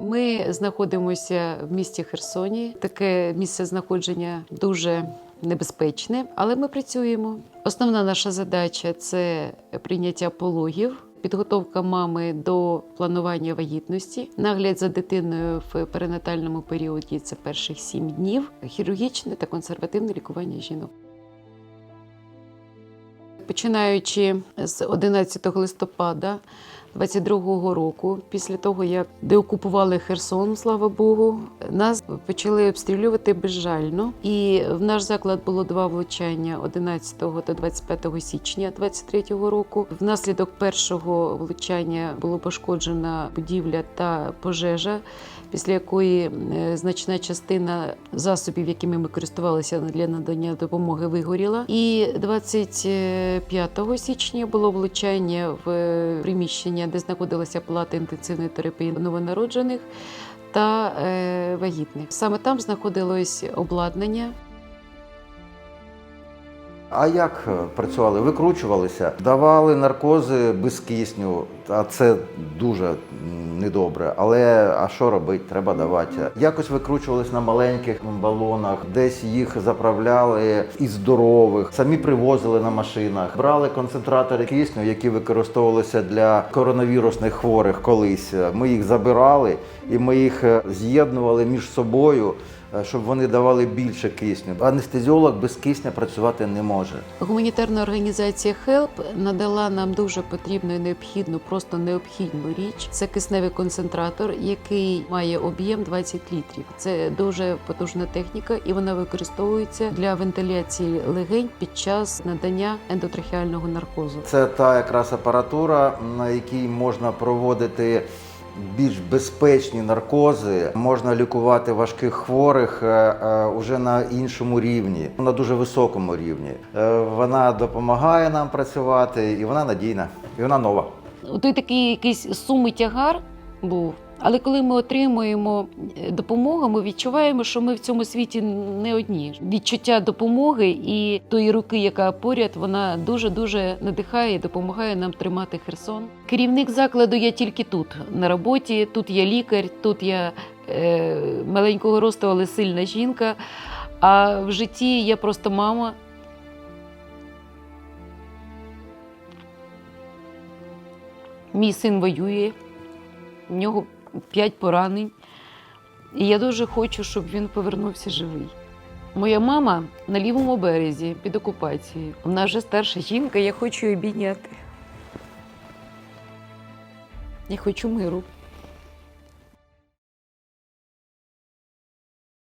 Ми знаходимося в місті Херсоні. Таке місце знаходження дуже небезпечне, але ми працюємо. Основна наша задача це прийняття пологів. Підготовка мами до планування вагітності, нагляд за дитиною в перинатальному періоді це перших сім днів, хірургічне та консервативне лікування жінок. Починаючи з 11 листопада 22-го року, після того як деокупували Херсон, слава Богу, нас почали обстрілювати безжально. І в наш заклад було два влучання 11 та 25 січня 23-го року. Внаслідок першого влучання було пошкоджена будівля та пожежа, після якої е, значна частина засобів, якими ми користувалися для надання допомоги, вигоріла. І 25 січня було влучання в е, приміщення, де знаходилася палата інтенсивної терапії новонароджених та е, вагітних. Саме там знаходилось обладнання. А як е, працювали? Викручувалися, давали наркози без кисню, а це дуже недобре. Але а що робити? Треба давати. Якось викручувались на маленьких балонах, десь їх заправляли із здорових, самі привозили на машинах, брали концентратори кисню, які використовувалися для коронавірусних хворих колись. Ми їх забирали і ми їх е, з'єднували між собою. Е, Щоб вони давали більше кисню. Анестезіолог без кисня працювати не може. Гуманітарна організація HELP надала нам дуже потрібну і необхідну, просто необхідну річ. Це кисневий концентратор, який має об'єм 20 літрів. Це дуже потужна техніка, і вона використовується для вентиляції легень під час надання ендотрахеального наркозу. Це та якраз апаратура, на якій можна проводити більш безпечні наркози, можна лікувати важких хворих е, е, уже на іншому рівні, на дуже високому рівні. Е, Вона допомагає нам працювати, і вона надійна, і вона нова. Той такий якийсь суми тягар був. Але коли ми отримуємо е, допомогу, ми відчуваємо, що ми в цьому світі не одні. Відчуття допомоги і тої руки, яка поряд, вона дуже дуже надихає і допомагає нам тримати Херсон. Керівник закладу я тільки тут на роботі. Тут я лікар, тут я е, маленького росту, але сильна жінка. А в житті я просто мама. Мій син воює, в нього п'ять поранень. І я дуже хочу, щоб він повернувся живий. Моя мама на лівому березі під окупацією. Вона вже старша жінка, я хочу її обійняти. Я хочу миру.